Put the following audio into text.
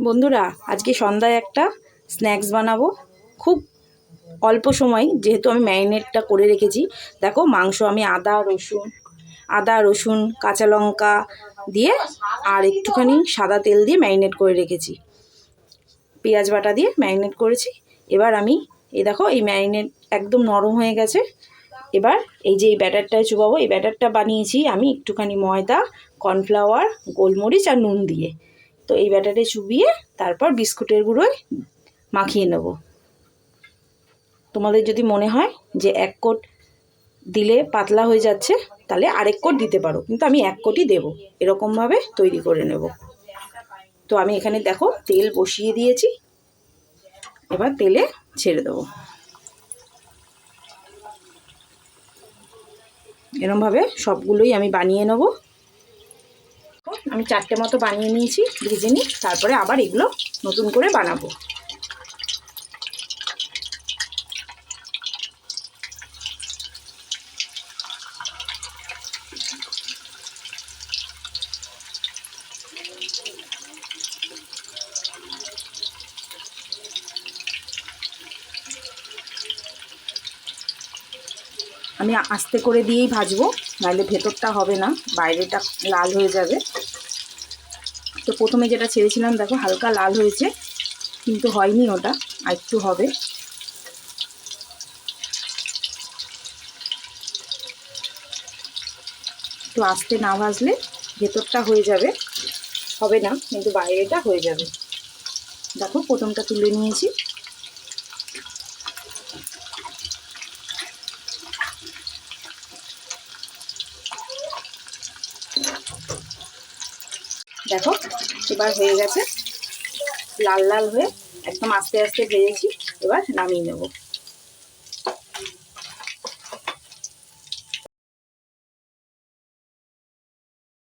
বন্ধুরা, আজকে সন্ধ্যায় একটা স্ন্যাক্স বানাবো। খুব অল্প সময়, যেহেতু আমি ম্যারিনেটটা করে রেখেছি। দেখো, মাংস আমি আদা, রসুন আদা, রসুন, কাঁচা লঙ্কা দিয়ে আর একটুখানি সাদা তেল দিয়ে ম্যারিনেট করে রেখেছি। পেঁয়াজ বাটা দিয়ে ম্যারিনেট করেছি। এবার আমি, এই দেখো, এই ম্যারিনেট একদম নরম হয়ে গেছে। এবার এই যে এই ব্যাটারটায় চুবাবো, এই ব্যাটারটা বানিয়েছি আমি একটুখানি ময়দা, কর্নফ্লাওয়ার, গোলমরিচ আর নুন দিয়ে। তো এই ব্যাটারে চুবিয়ে তারপর বিস্কুটের গুঁড়োয় মাখিয়ে নেব। তোমাদের যদি মনে হয় যে এক কোট দিলে পাতলা হয়ে যাচ্ছে, তাহলে আরেক কোট দিতে পারো, কিন্তু আমি এক কোটই দেবো। এরকমভাবে তৈরি করে নেব। তো আমি এখানে দেখো তেল বসিয়ে দিয়েছি। এবার তেলে ছেড়ে দেবো। এরমভাবে সবগুলোই আমি বানিয়ে নেব। আমি চারটে মতো বানিয়ে নিয়েছি ভেজে নিই তারপরে আবার এগুলো নতুন করে বানাবো। আমি আস্তে করে দিয়েই ভাজবো, নাহলে ভেতরটা হবে না, বাইরেটা লাল হয়ে যাবে। তো প্রথমে যেটা ছেড়েছিলাম, দেখো হালকা লাল হয়েছে, কিন্তু হয়নি ওটা, আর একটু হবে। একটু আস্তে না ভাজলে ভেতরটা হয়ে যাবে, হবে না, কিন্তু বাইরেটা হয়ে যাবে। দেখো প্রথমটা তুলে নিয়েছি। দেখো এবার হয়ে গেছে লাল লাল হয়ে একদম আস্তে আস্তে ভেজেছি এবার নামিয়ে নেব।